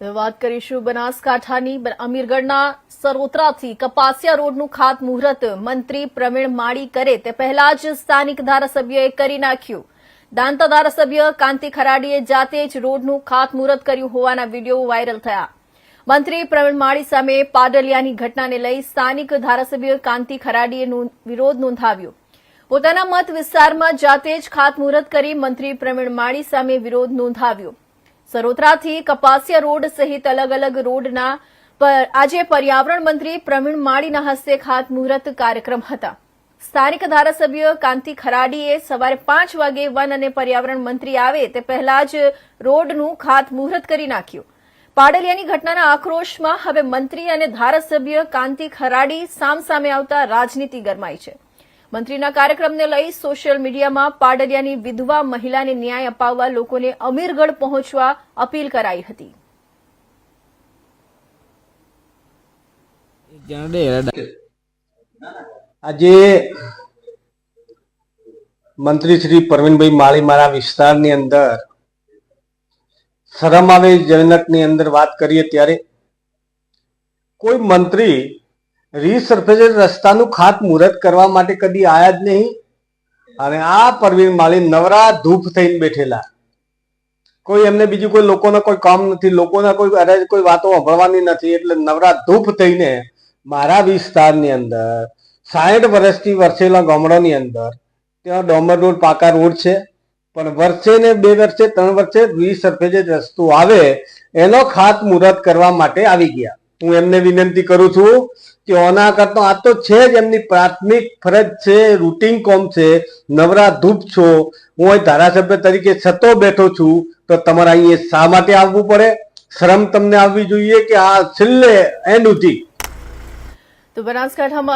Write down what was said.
વાત કરીશું બનાસકાંઠાની. અમીરગઢના સરોત્રાથી કપાસિયા રોડનું ખાતમુહૂર્ત મંત્રી પ્રવીણ માળી કરે તે પહેલા જ સ્થાનિક ધારાસભ્યએ કરી નાખ્યું. દાંતા ધારાસભ્ય કાંતિ ખરાડીએ જાતે જ રોડનું ખાતમુહૂર્ત કર્યું હોવાના વીડિયો વાયરલ થયા. મંત્રી પ્રવીણ માળી સામે પાડલિયાની ઘટનાને લઈ સ્થાનિક ધારાસભ્ય કાંતિ ખરાડીએ વિરોધ નોંધાવ્યો. પોતાના મત વિસ્તારમાં જાતે જ ખાતમુહૂર્ત કરી મંત્રી પ્રવીણ માળી સામે વિરોધ નોંધાવ્યો. સરોત્રાથી કપાસિયા રોડ સહિત અલગ અલગ રોડના આજે પર્યાવરણ મંત્રી પ્રવીણ માળીના હસ્તે ખાતમુહૂર્ત કાર્યક્રમ હતા. સ્થાનિક ધારાસભ્ય કાંતિ ખરાડીએ સવારે પાંચ વાગે વન અને પર્યાવરણ મંત્રી આવે તે પહેલા જ રોડનું ખાતમુહૂર્ત કરી નાખ્યું. પાડલિયાની ઘટનાના આક્રોશમાં હવે મંત્રી અને ધારાસભ્ય કાંતિ ખરાડી સામસામે આવતા રાજનીતિ ગરમાઈ છે. મંત્રીના કાર્યક્રમને લઈ સોશિયલ મીડિયામાં પાડલિયાની વિધવા મહિલાને ન્યાય અપાવવા લોકોને અમીરગઢ પહોંચવા અપીલ કરાઈ હતી. આજે મંત્રી શ્રી પ્રવીણભાઈ માળી મારા વિસ્તારની અંદર શરમ આવે જનકની અંદર વાત કરીએ ત્યારે કોઈ મંત્રી રીસર્ફેસ રસ્તાનું ખાતમુહૂર્ત કરવા માટે કદી આયા જ નહીં. અને આ પરવીન માળી નવરા ધૂપ થઈને બેઠેલા. કોઈ એમને બીજું કોઈ લોકોના કોઈ કામ નથી, લોકોના કોઈ કોઈ વાતો સાંભળવાની નથી, એટલે નવરા ધૂપ થઈને મારા વિસ્તારની અંદર સાઠ વર્ષથી વરસેલા ગામડાની અંદર, ત્યાં ડોમર રોડ પાકા રોડ છે, પણ વર્ષે ને બે વર્ષે ત્રણ વર્ષે વીસ સરફેજ રસ્તો આવે, એનો ખાતમુહૂર્ત કરવા માટે આવી ગયા. હું એમને વિનંતી કરું છું કે ઓના કરતા આ તો છે જ એમની પ્રાથમિક ફરજ છે રૂટીન કોમ છે, નવરા ધૂપ છો, હું અહીં ધારાસભ્ય તરીકે છતો બેઠો છું, તો તમારે અહીંયા શા માટે આવવું પડે? શરમ તમને આવવી જોઈએ કે આ છેલ્લે એન્ડ સુધી? તો બનાસકાંઠામાં